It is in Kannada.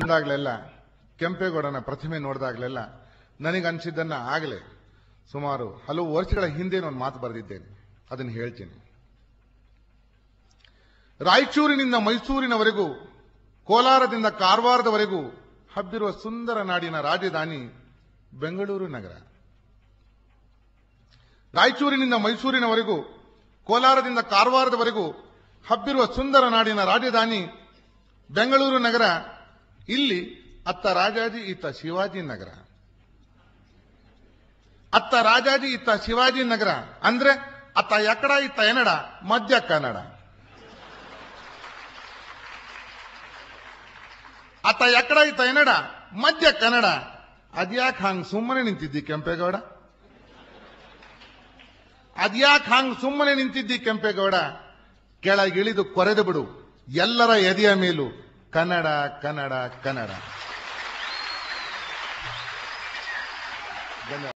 ಬಂದಾಗ್ಲೆಲ್ಲ ಕೆಂಪೇಗೌಡನ ಪ್ರತಿಮೆ ನೋಡಿದಾಗ್ಲೆಲ್ಲ ನನಗನ್ಸಿದ್ದನ್ನ ಆಗಲೇ ಸುಮಾರು ಹಲವು ವರ್ಷಗಳ ಹಿಂದೆ ಒಂದು ಮಾತು ಬರೆದಿದ್ದೇನೆ. ಅದನ್ನು ಹೇಳ್ತೀನಿ. ರಾಯಚೂರಿನಿಂದ ಮೈಸೂರಿನವರೆಗೂ, ಕೋಲಾರದಿಂದ ಕಾರವಾರದವರೆಗೂ ಹಬ್ಬಿರುವ ಸುಂದರ ನಾಡಿನ ರಾಜಧಾನಿ ಬೆಂಗಳೂರು ನಗರ. ರಾಯಚೂರಿನಿಂದ ಮೈಸೂರಿನವರೆಗೂ, ಕೋಲಾರದಿಂದ ಕಾರವಾರದವರೆಗೂ ಹಬ್ಬಿರುವ ಸುಂದರ ನಾಡಿನ ರಾಜಧಾನಿ ಬೆಂಗಳೂರು ನಗರ ಇಲ್ಲಿ ಅತ್ತ ರಾಜಾಜಿ, ಇತ್ತ ಶಿವಾಜಿ ನಗರ. ಅತ್ತ ರಾಜಾಜಿ, ಇತ್ತ ಶಿವಾಜಿ ನಗರ ಅಂದ್ರೆ ಅತ್ತ ಎಕಡ, ಇತ್ತ ಎನಡ? ಮಧ್ಯ ಕನ್ನಡ. ಅತ್ತ ಎಕಡ, ಇತ್ತ ಎನಡ? ಮಧ್ಯ ಕನ್ನಡ. ಅದ್ಯಾಕ್ ಹಂಗ್ ಸುಮ್ಮನೆ ನಿಂತಿದ್ದಿ ಕೆಂಪೇಗೌಡ? ಅದ್ಯಾಕ್ ಹಂಗ್ ಸುಮ್ಮನೆ ನಿಂತಿದ್ದಿ ಕೆಂಪೇಗೌಡ? ಕೆಳಗಿಳಿದು ಕೊರೆದು ಬಿಡು. ಎಲ್ಲರ ಎದೆಯ ಮೇಲೂ ಕನ್ನಡ ಕನ್ನಡ ಕನ್ನಡ. ಧನ್ಯವಾದ.